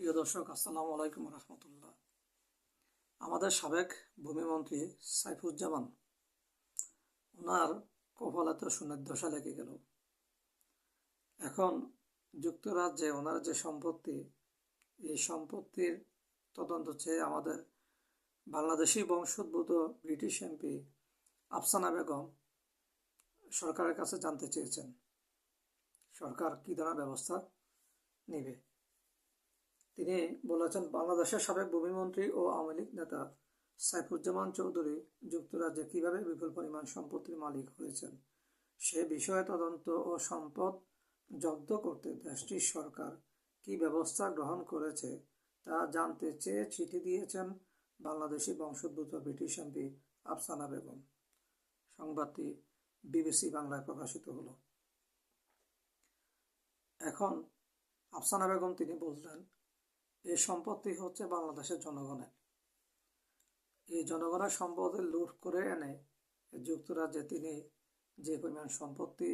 প্রিয় দর্শক, আসসালামু আলাইকুম রহমতুল্লাহ। আমাদের সাবেক ভূমিমন্ত্রী সাইফুজ্জামান, ওনার কপালাতে সোনার দশা লেগে গেল। এখন যুক্তরাজ্যে ওনার যে সম্পত্তি, এই সম্পত্তির তদন্ত চেয়ে আমাদের বাংলাদেশি বংশোদ্ভূত ব্রিটিশ এমপি আফসানা বেগম সরকারের কাছে জানতে চেয়েছেন, সরকার কী ধরনের ব্যবস্থা নেবে? তিনি বলেছেন, বাংলাদেশের সাবেক ভূমিমন্ত্রী ও আওয়ামী লীগ নেতা সাইফুজ্জামান চৌধুরী যুক্তরাজ্যে কীভাবে বিপুল পরিমাণ সম্পত্তির মালিক হয়েছেন সে বিষয়ে তদন্ত ও সম্পদ জব্দ করতে দেশটির সরকার কি ব্যবস্থা গ্রহণ করেছে তা জানতে চেয়ে চিঠি দিয়েছেন বাংলাদেশি বংশোদ্ভূত ব্রিটিশ এমপি আফসানা বেগম। সংবাদটি বিবিসি বাংলায় প্রকাশিত হলো। এখন আফসানা বেগম তিনি বললেন এই সম্পত্তি হচ্ছে বাংলাদেশের জনগণের। এই জনগণের সম্পদে লুট করে এনে যুক্তরাজ্যে তিনি যে পরিমাণ সম্পত্তি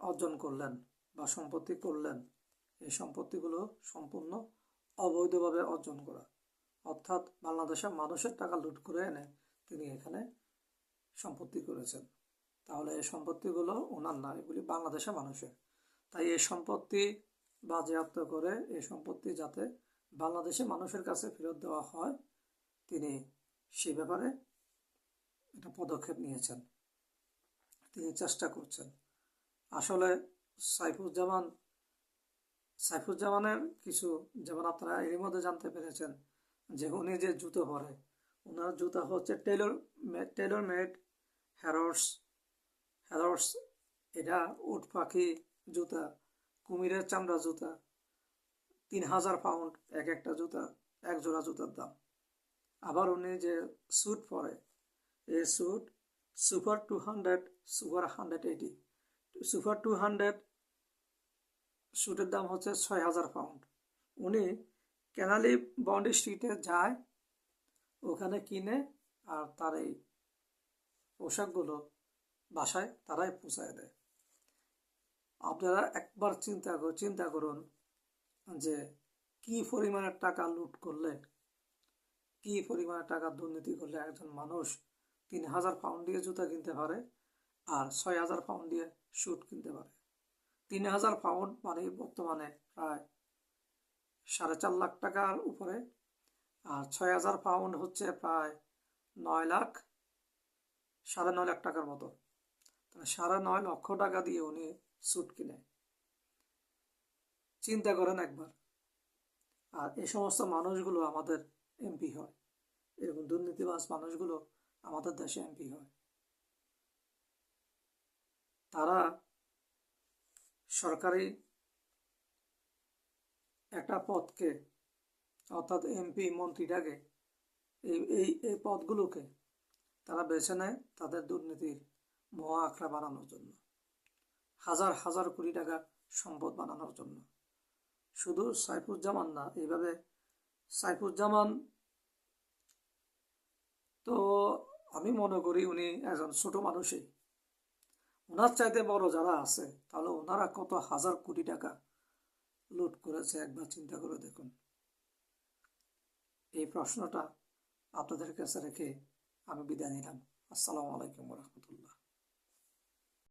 অর্জন করলেন বা সম্পত্তি করলেন, এই সম্পত্তিগুলো সম্পূর্ণ অবৈধভাবে অর্জন করা। অর্থাৎ বাংলাদেশের মানুষের টাকা লুট করে এনে তিনি এখানে সম্পত্তি করেছেন। তাহলে এই সম্পত্তিগুলো ওনার না, এগুলি বাংলাদেশের মানুষের। তাই এই সম্পত্তি বাজেয়াপ্ত করে এই সম্পত্তি যাতে বাংলাদেশে মানুষের কাছে ফেরত দেওয়া হয়, তিনি সে ব্যাপারে একটা পদক্ষেপ নিয়েছেন। তিনি চেষ্টা করছেন। আসলে সাইফুজ্জামান, সাইফুজ্জামানের কিছু, যেমন আপনারা এর মধ্যে জানতে পেরেছেন, যে উনি যে জুতো পরে ওনার জুতা হচ্ছে tailor tailor made Harrods Harrods এটা উট পাখি জুতা। কুমিরের চামড়া জুতা, তিন হাজার পাউন্ড এক একটা জুতা, এক জোড়া জুতার দাম। আবার উনি যে স্যুট পরে এই suit super two hundred super hundred eighty super two hundred স্যুটের দাম হচ্ছে ছয় হাজার পাউন্ড উনি ক্যানালি বন্ড স্ট্রিটে যায়, ওখানে কিনে আর তার এই পোশাকগুলো বাসায় তারাই পৌঁছায় দেয়। আপনারা একবার চিন্তা চিন্তা করুন যে কি পরিমাণের টাকা লুট করলে, কি পরিমাণের টাকা দুর্নীতি করলে একজন মানুষ তিন হাজার পাউন্ড দিয়ে জুতা কিনতে পারে আর ছয় হাজার পাউন্ড দিয়ে স্যুট কিনতে পারে। তিন হাজার পাউন্ড মানে বর্তমানে প্রায় সাড়ে চার লাখ টাকার উপরে আর ছয় হাজার পাউন্ড হচ্ছে প্রায় নয় লাখ, সাড়ে নয় লাখ টাকার মতো। সাড়ে নয় লক্ষ টাকা দিয়ে উনি স্যুট কিনে চিন্তা করেন একবার। আর এই সমস্ত মানুষগুলো আমাদের এমপি হয়। এরকম দুর্নীতিবাজ মানুষগুলো আমাদের দেশে এমপি হয়। তারা সরকারি একটা পদকে, অর্থাৎ এমপি মন্ত্রীটাকে, এই এই এই পদগুলোকে তারা বেছে নেয় তাদের দুর্নীতির মহা আখড়া বানানোর জন্য। হাজার হাজার কোটি টাকা সম্পদ বানানোর জন্য। শুধু সাইফুজ্জামান না, এইভাবে সাইফুজ্জামান তো আমি মনে করি উনি একজন ছোট মানুষই। ওনার চাইতে বড় যারা আছে, তাহলে ওনারা কত হাজার কোটি টাকা লুট করেছে একবার চিন্তা করে দেখুন। এই প্রশ্নটা আপনাদের কাছে রেখে আমি বিদায় নিলাম। আসসালামু আলাইকুম রহমতুল্লাহ।